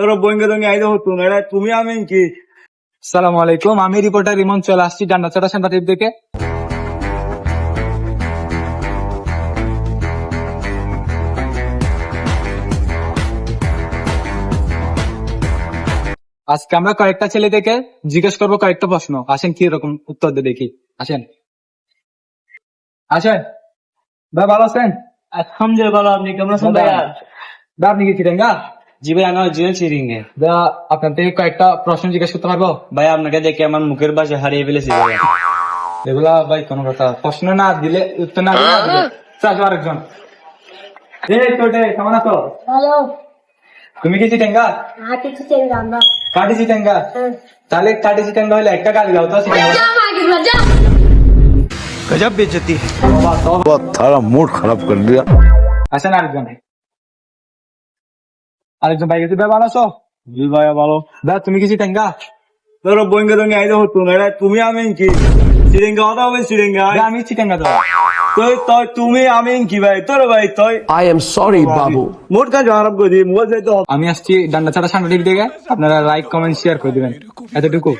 তোর বঙ্গে দঙ্গে আইতে হতো না তুমি আমি কি? সালাম আলাইকুম আমি রিপোর্টার রিমন চলে আসছি ডান্ডা চাটা সেন্টার টিপ থেকে আজকে আমরা কয়েকটা ছেলে থেকে জিজ্ঞেস করব কয়েকটা প্রশ্ন। আসেন কি রকম উত্তর দিয়ে দেখি। আসেন। আসেন। ভাই ভালো আছেন? আলহামদুলিল্লাহ ভালো। আপনি কেমন আছেন ভাই আপনি কি চিরেঙ্গা জি ভাই আমার জিএল সিরিঙ্গে ভাই আপনার থেকে কয়েকটা প্রশ্ন জিজ্ঞেস করতে পারবো ভাই আপনাকে দেখে আমার মুখের বাসে হারিয়ে ফেলেছি ভাইয়া এগুলা ভাই কোনো কথা প্রশ্ন না দিলে উত্তর না দিলে না দিলে। চাচো আরেকজন এই তোটে কেমন আছো হ্যালো তুমি কি চিটেঙ্গা হাতে চিকেন রান্না কাটি চিটেঙ্গা তাহলে কাটি চিটেঙ্গা হলে একটা গালি দাও তো চিটেঙ্গা যা মাগি যা গজব বেজতি बहुत थारा मूड खराब कर दिया আসেন আরেকজন আরেকজন ভাই গেছে ভাই ভালো আছো? জি ভাইয়া ভালো। ভাই তুমি কি টেঙ্গা তোর বঙ্গে দঙ্গে আইতে হতো না। তুমি আমি কি? সিরেঙ্গা কথা হবে সিরেঙ্গা ভাই আমি চিটেঙ্গা তো। তুই তুই তুমি আমি কি ভাই? তোর ভাই তুই। আই এম সরি বাবু। মোট কাজ খারাপ করে দিই মোবাইল যাইতে আমি আসছি ডান্ডা ছাড়া সামনে দিকে আপনারা লাইক কমেন্ট শেয়ার করে দিবেন। এতটুকু।